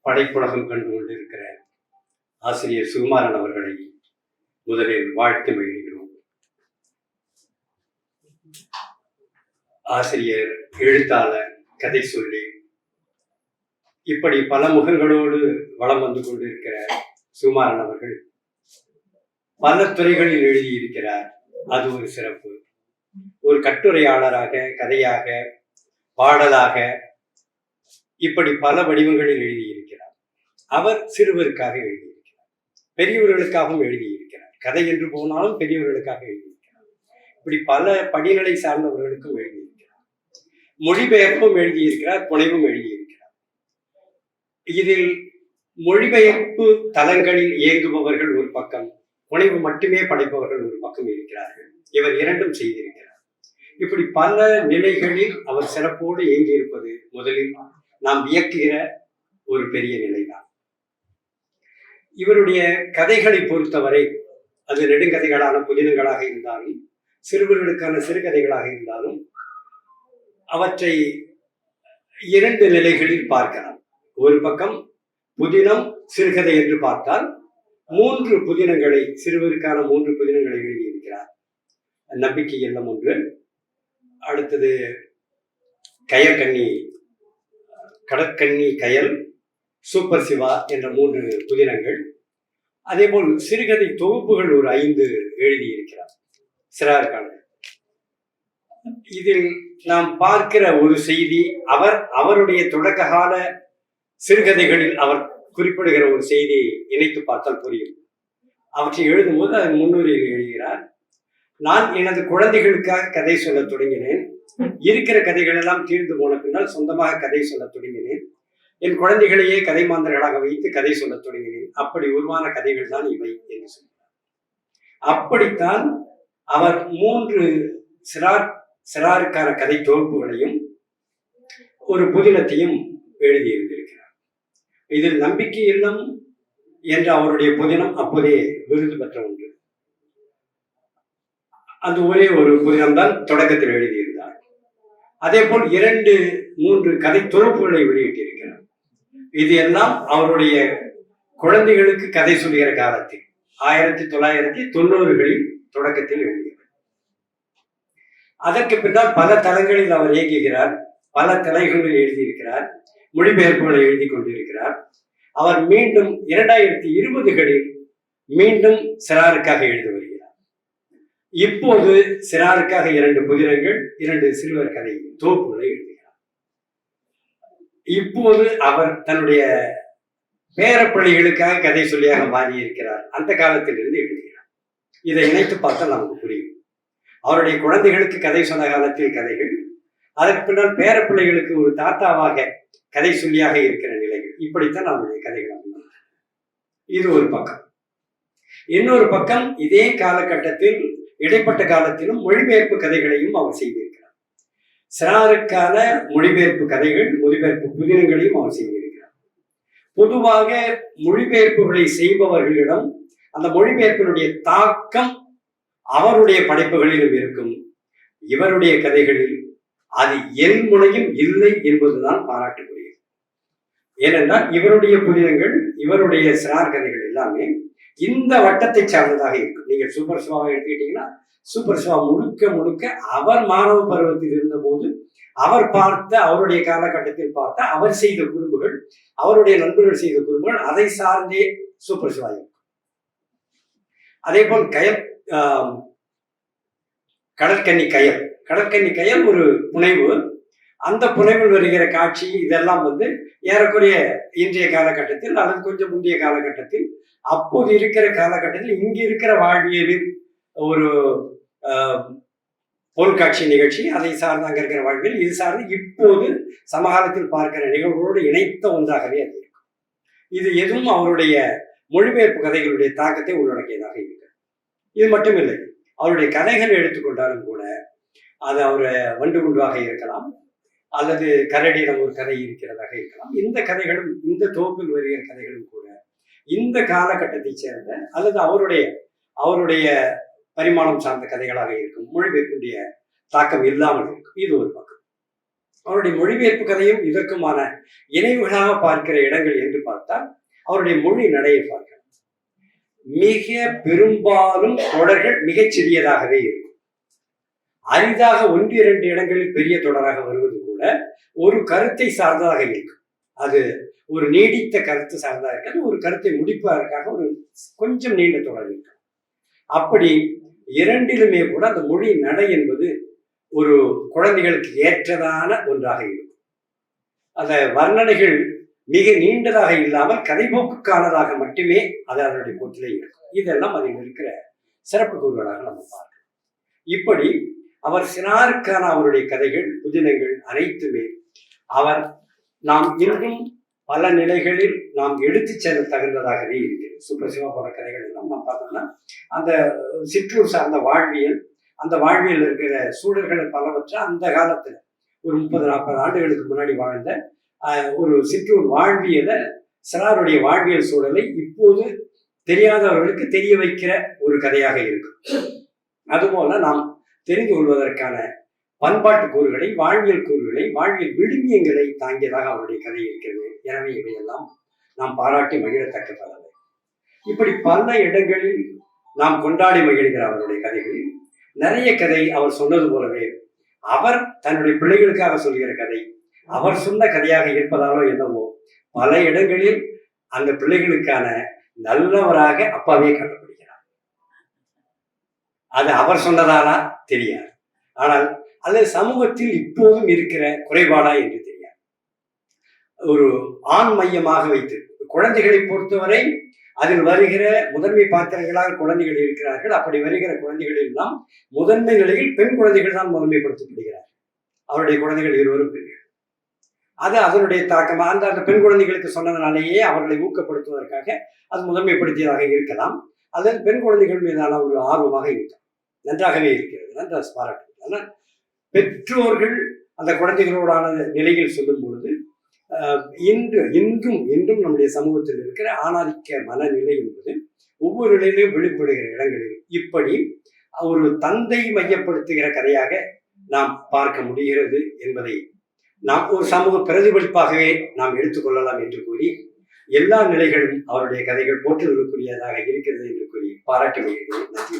படைப்புலகம் கண்டு கொண்டிருக்கிற ஆசிரியர் சுகுமாரன் அவர்களை முதலில் வாழ்த்து மகிழ்கிறோம். ஆசிரியர் எழுத்தாளர் கதை சொல்லி. இப்படி பல முகங்களோடு வலம் வந்து கொண்டிருக்கிற சுகுமாரன் அவர்கள். பல துறைகளில் எழுதியிருக்கிறார். அது ஒரு சிறப்பு. ஒரு கட்டுரையாளராக கதையாக பாடலாக இப்படி பல வடிவங்களில் எழுதியிருக்கிறார். அவர் சிறுவருக்காக எழுதியிருக்கிறார். பெரியவர்களுக்காகவும் எழுதியிருக்கிறார். கதை என்று போனாலும் பெரியவர்களுக்காக எழுதியிருக்கிறார். இப்படி பல படிநிலை சார்ந்தவர்களுக்கும் எழுதியிருக்கிறார். மொழிபெயர்ப்பும் எழுதியிருக்கிறார் புனைவும் எழுதியிருக்கிறார். இதில் மொழிபெயர்ப்பு தலங்களில் இயங்குபவர்கள் ஒரு பக்கம் புனைவு மட்டுமே படைப்பவர்கள் ஒரு பக்கம் இருக்கிறார்கள். இவர் இரண்டும் செய்திருக்கிறார். இப்படி பல நிலைகளில் அவர் சிறப்போடு இயங்கியிருப்பது முதலில் நாம் வியக்குகிற ஒரு பெரிய நிலைதான். இவருடைய கதைகளை பொறுத்தவரை அது நெடுங்கதைகளான புதினங்களாக இருந்தாலும் சிறுவர்களுக்கான சிறுகதைகளாக இருந்தாலும் அவற்றை இரண்டு நிலைகளில் பார்க்கலாம். ஒரு பக்கம் புதினம் சிறுகதை என்று பார்த்தால் மூன்று புதினங்களை சிறுவருக்கான மூன்று புதினங்களை எழுதியிருக்கிறார். நம்பிக்கை எல்லாம் ஒன்று. அடுத்தது கயக்கண்ணி கடற்கண்ணி கயல் சூப்பர் சிவா என்ற மூன்று புதினங்கள். அதேபோல் சிறுகதை தொகுப்புகள் ஒரு ஐந்து எழுதியிருக்கிறார். சிறாருக்கான இதில் நாம் பார்க்கிற ஒரு செய்தி அவர் அவருடைய தொடக்க கால சிறுகதைகளில் அவர் குறிப்பிடுகிற ஒரு செய்தியை இணைத்து பார்த்தால் புரியும். அவற்றை எழுதும்போது அதன் முன்னுரையில் எழுதுகிறார் நான் எனது குழந்தைகளுக்காக கதை சொல்ல தொடங்கினேன். இருக்கிற கதைகள் எல்லாம் தீர்ந்து போன பின்னால் சொந்தமாக கதை சொல்ல தொடங்கினேன். என் குழந்தைகளையே கதை மாந்தர்களாக வைத்து கதை சொல்ல தொடங்கினேன். அப்படி உருவான கதைகள் தான் இவை என்று சொன்னார் அப்படித்தான் அவர் மூன்று சிறார் சிறாருக்கான கதை தொகுப்புகளையும் ஒரு புதினத்தையும் எழுதியிருந்திருக்கிறார் இதில் நம்பிக்கை இல்லம் என்ற அவருடைய புதினம் அப்போதே விருது பெற்ற ஒன்று. அந்த ஒரே ஒரு புதினம் தான் தொடக்கத்தில் எழுதியிருந்தார் அதே போல் இரண்டு மூன்று கதை தொகுப்புகளை வெளியிட்டிருக்கிறார். இது எல்லாம் அவருடைய குழந்தைகளுக்கு கதை சொல்கிற காலத்தில் ஆயிரத்தி தொள்ளாயிரத்தி தொண்ணூறுகளில் தொடக்கத்தில் எழுதியவர். அதற்கு பின்னால் பல தளங்களில் அவர் இயங்குகிறார் பல தலைகளில் எழுதியிருக்கிறார் மொழிபெயர்ப்புகளை எழுதி கொண்டிருக்கிறார். அவர் மீண்டும் இரண்டாயிரத்தி இருபதுகளில் மீண்டும் சிறாருக்காக எழுதுவார் வருகிறார் இப்போது சிறாருக்காக இரண்டு புதினங்கள் இரண்டு சிறுவர் கதை தோப்புகளை எழுதுகிறார். இப்போது அவர் தன்னுடைய பேரப்பிள்ளைகளுக்காக கதை சொல்லியாக மாறியிருக்கிறார். அந்த காலத்திலிருந்து எழுதுகிறார். இதை இணைத்து பார்த்தால் நமக்கு புரியும். அவருடைய குழந்தைகளுக்கு கதை சொன்ன காலத்தில் கதைகள் அதற்கு பின்னால் பேரப்பிள்ளைகளுக்கு ஒரு தாத்தாவாக கதை சொல்லியாக இருக்கிற நிலைகள். இப்படித்தான் அவருடைய கதைகள் இது ஒரு பக்கம். இன்னொரு பக்கம் இதே காலகட்டத்தில் இடைப்பட்ட காலத்திலும் மொழிபெயர்ப்பு கதைகளையும் அவர் செய்திருக்கிறார். சிறாருக்கான மொழிபெயர்ப்பு கதைகள் மொழிபெயர்ப்பு புதினங்களையும் அவர் செய்திருக்கிறார். பொதுவாக மொழிபெயர்ப்புகளை செய்பவர்களிடம் அந்த மொழிபெயர்ப்பினுடைய தாக்கம் அவருடைய படைப்புகளிலும் இருக்கும். இவருடைய கதைகளில் அது என் முனையும் இல்லை என்பதுதான் பாராட்டுக்குரியது ஏனென்றால் இவருடைய புதினங்கள் இவருடைய சிறார் கதைகள் எல்லாமே இந்த வட்டத்தை சார்ந்ததாக இருக்கும். நீங்க சூப்பர் சிவாவை எடுத்துக்கிட்டீங்கன்னா சூப்பர் சிவா முழுக்க முழுக்க அவர் மாணவ பருவத்தில் இருந்தபோது அவர் பார்த்த அவருடைய காலகட்டத்தில் பார்த்த அவர் செய்த குறும்புகள் அவருடைய நண்பர்கள் செய்த குறும்புகள் அதை சார்ந்தே சூப்பர் சிவா இருக்கும். அதே போல் கயல் கடற்கன்னி கயல். கடற்கன்னி கயல் ஒரு புனைவு. அந்த புனைவில் வருகிற காட்சி இதெல்லாம் வந்து ஏறக்குறைய இன்றைய காலகட்டத்தில் அல்லது கொஞ்சம் முந்தைய காலகட்டத்தில் அப்போது இருக்கிற காலகட்டத்தில் இங்கு இருக்கிற வாழ்வியலில் ஒரு பொருட்காட்சி நிகழ்ச்சி அதை சார்ந்து அங்கே இருக்கிற வாழ்வியல் இது சார்ந்து இப்போது சமகாலத்தில் பார்க்கிற நிகழ்வுகளோடு இணைத்த ஒன்றாகவே அது இருக்கும். இது எதுவும் அவருடைய மொழிபெயர்ப்பு கதைகளுடைய தாக்கத்தை உள்ளடக்கியதாக இருக்கு இது மட்டும் இல்லை அவருடைய கதைகள் எடுத்துக்கொண்டாலும் கூட அது அவர் வண்டு குண்டுவாக இருக்கலாம் அல்லது கரடியிடம் ஒரு கதை இருக்கிறதாக இருக்கலாம். இந்த கதைகளும் இந்த தொகுப்பில் வருகிற கதைகளும் கூட இந்த காலகட்டத்தைச் சேர்ந்த அல்லது அவருடைய அவருடைய பரிமாணம் சார்ந்த கதைகளாக இருக்கும். மொழிபெயர்ப்புடைய தாக்கம் இல்லாமல் இருக்கும். இது ஒரு பக்கம். அவருடைய மொழிபெயர்ப்பு கதையும் இதற்குமான இணைவுகளாக பார்க்கிற இடங்கள் என்று பார்த்தால் அவருடைய மொழி நடையை பார்க்கலாம். மிக பெரும்பாலும் தொடர்கள் மிகச் சிறியதாகவே இருக்கும். அரிதாக ஒன்று இரண்டு இடங்களில் பெரிய தொடராக வருவது கூட ஒரு கருத்தை சார்ந்ததாக இருக்கும் அது ஒரு நீடித்த கருத்து சார்ந்ததாக இருக்காது ஒரு கருத்தை முடிப்பதற்காக ஒரு கொஞ்சம் நீண்ட தொடர் இருக்கும் அப்படி இரண்டிலுமே கூட அந்த மொழி நடை என்பது ஒரு குழந்தைகளுக்கு ஏற்றதான ஒன்றாக இருக்கும். அந்த வர்ணனைகள் மிக நீண்டதாக இல்லாமல் கதைபோக்குக்கானதாக மட்டுமே அது அதனுடைய போட்டிலே இருக்கும். இதெல்லாம் அதில் இருக்கிற சிறப்பு கூறுகளாக நம்ம பார்க்கலாம். இப்படி அவர் சினாருக்கான அவருடைய கதைகள் புதினங்கள் அனைத்துமே அவர் நாம் இன்னும் பல நிலைகளில் நாம் எடுத்துச் செல்ல தகுந்ததாகவே இருக்கிறது. சுப்ரசிவா போன்ற கதைகள் எல்லாம் நாம் பார்த்தோம்னா அந்த சிற்றூர் சார்ந்த வாழ்வியல் அந்த வாழ்வியல் இருக்கிற சூழல்களை பலவற்றை அந்த காலத்துல ஒரு முப்பது நாற்பது ஆண்டுகளுக்கு முன்னாடி வாழ்ந்த ஒரு சிற்றூர் வாழ்வியலை சிறாருடைய வாழ்வியல் சூழலை இப்போது தெரியாதவர்களுக்கு தெரிய வைக்கிற ஒரு கதையாக இருக்கும். அதுபோல நாம் தெரிந்து கொள்வதற்கான பண்பாட்டு கூறுகளை வாழ்வியல் கூறுகளை வாழ்வியல் விழுமியங்களை தாங்கியதாக அவருடைய கதை இருக்கிறது. எனவே இவையெல்லாம் நாம் பாராட்டி மகிழத்தக்க பலவை இப்படி பல இடங்களில் நாம் கொண்டாடி மகிழ்கிற அவருடைய கதைகளில் நிறைய கதை அவர் சொன்னது போலவே அவர் தன்னுடைய பிள்ளைகளுக்காக சொல்கிற கதை அவர் சொன்ன கதையாக இருப்பதாலோ என்னவோ பல இடங்களில் அந்த பிள்ளைகளுக்கான நல்லவராக அப்பாவே காட்டப்படுகிறார். அது அவர் சொன்னதானா? தெரியாது. ஆனால் அது சமூகத்தில் இப்போதும் இருக்கிற குறைபாடா என்று தெரியாது. ஒரு ஆண் மையமாக வைத்து குழந்தைகளை பொறுத்தவரை அதில் வருகிற முதன்மை பாத்திரங்களாக குழந்தைகள் இருக்கிறார்கள். அப்படி வருகிற குழந்தைகள் எல்லாம் முதன்மை நிலையில் பெண் குழந்தைகள் தான் முதன்மைப்படுத்தப்படுகிறார் அவருடைய குழந்தைகள் இருவரும் பெண்கள். அது அதனுடைய தாக்கமாக அந்த அந்த பெண் குழந்தைகளுக்கு சொன்னதுனாலேயே அவர்களை ஊக்கப்படுத்துவதற்காக அது முதன்மைப்படுத்தியதாக இருக்கலாம். அதன் பெண் குழந்தைகள் மீதான ஒரு ஆர்வமாக இருக்கும் நன்றாகவே இருக்கிறது. நன்றாக பாராட்டு ஆனால் பெற்றோர்கள் அந்த குழந்தைகளோடான நிலையில் சொல்லும் பொழுது இன்று இன்றும் இன்றும் நம்முடைய சமூகத்தில் இருக்கிற ஆணாதிக்க மனநிலை என்பது ஒவ்வொரு நிலையிலும் வெளிப்படுகிற இடங்களில் இப்படி ஒரு தந்தை மையப்படுத்துகிற கதையாக நாம் பார்க்க முடிகிறது என்பதை நாம் ஒரு சமூக பிரதிபலிப்பாகவே நாம் எடுத்துக்கொள்ளலாம் என்று கூறி எல்லா நிலைகளும் அவருடைய கதைகள் போற்றுதலுக்குரியதாக இருக்கிறது என்று கூறி பாராட்டி வருகிறேன் நன்றி.